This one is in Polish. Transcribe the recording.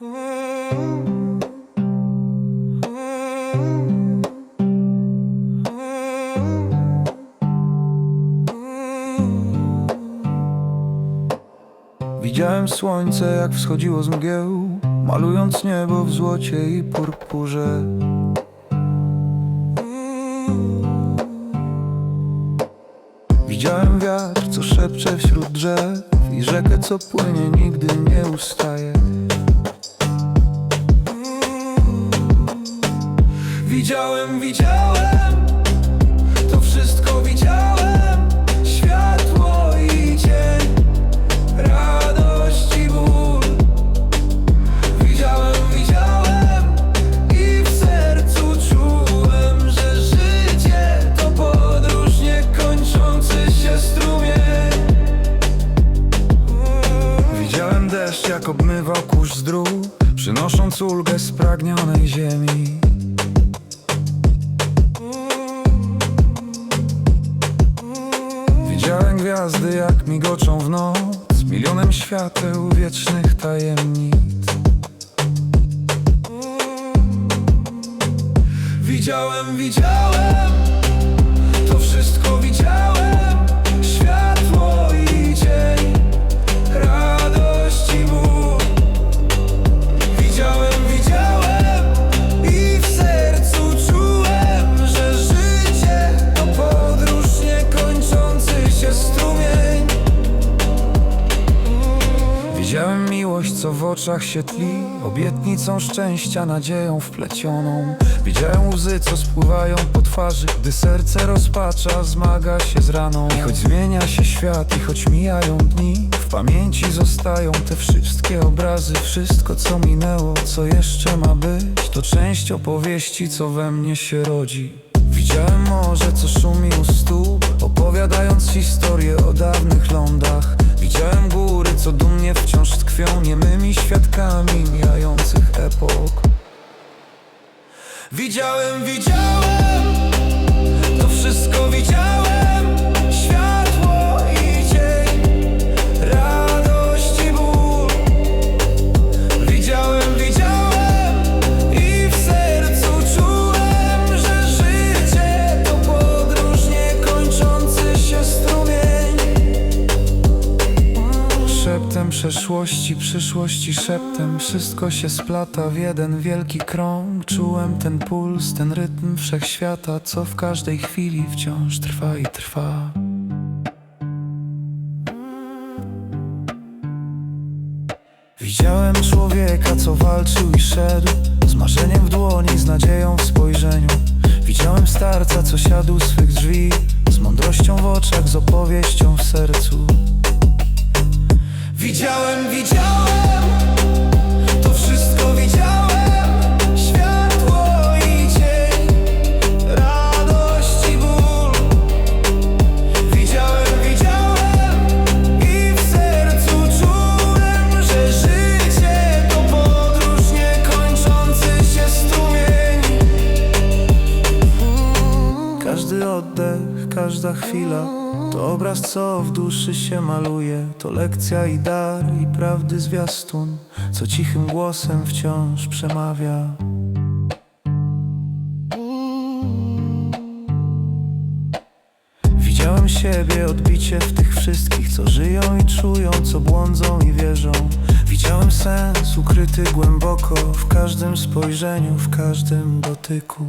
Widziałem słońce jak wschodziło z mgieł Malując niebo w złocie i purpurze. Widziałem wiatr, co szepcze wśród drzew I rzekę, co płynie, nigdy nie ustaje Widziałem, widziałem. To wszystko widziałem. Światło i cień Radość i ból. Widziałem, widziałem I w sercu czułem Że życie to podróż Niekończący się strumień. Widziałem deszcz jak obmywał kurz z dróg Przynosząc ulgę spragnionej ziemi gwiazdy jak migoczą w noc Milionem świateł wiecznych tajemnic. Widziałem, widziałem To wszystko widziałem Widziałem miłość, co w oczach się tli. Obietnicą szczęścia, nadzieją wplecioną. Widziałem łzy, co spływają po twarzy. Gdy serce rozpacza, zmaga się z raną. I choć zmienia się świat, i choć mijają dni W pamięci zostają te wszystkie obrazy. Wszystko, co minęło, co jeszcze ma być To część opowieści, co we mnie się rodzi. Widziałem morze, co szumi u stóp Opowiadając historię o dawnych lądach Widziałem góry, co dumnie wciąż tkwią Niemymi świadkami mijających epok. Widziałem, widziałem przeszłości, przyszłości, szeptem wszystko się splata w jeden wielki krąg. Czułem ten puls, ten rytm wszechświata, co w każdej chwili wciąż trwa i trwa. Widziałem człowieka, co walczył i szedł Z marzeniem w dłoni, z nadzieją w spojrzeniu Widziałem starca, co siadł swych drzwi Z mądrością w oczach, z opowieścią w sercu Widziałem, widziałem każda chwila to obraz, co w duszy się maluje. To lekcja i dar i prawdy zwiastun, co cichym głosem wciąż przemawia. Widziałem siebie odbicie w tych wszystkich, co żyją i czują, co błądzą i wierzą. Widziałem sens ukryty głęboko w każdym spojrzeniu, w każdym dotyku.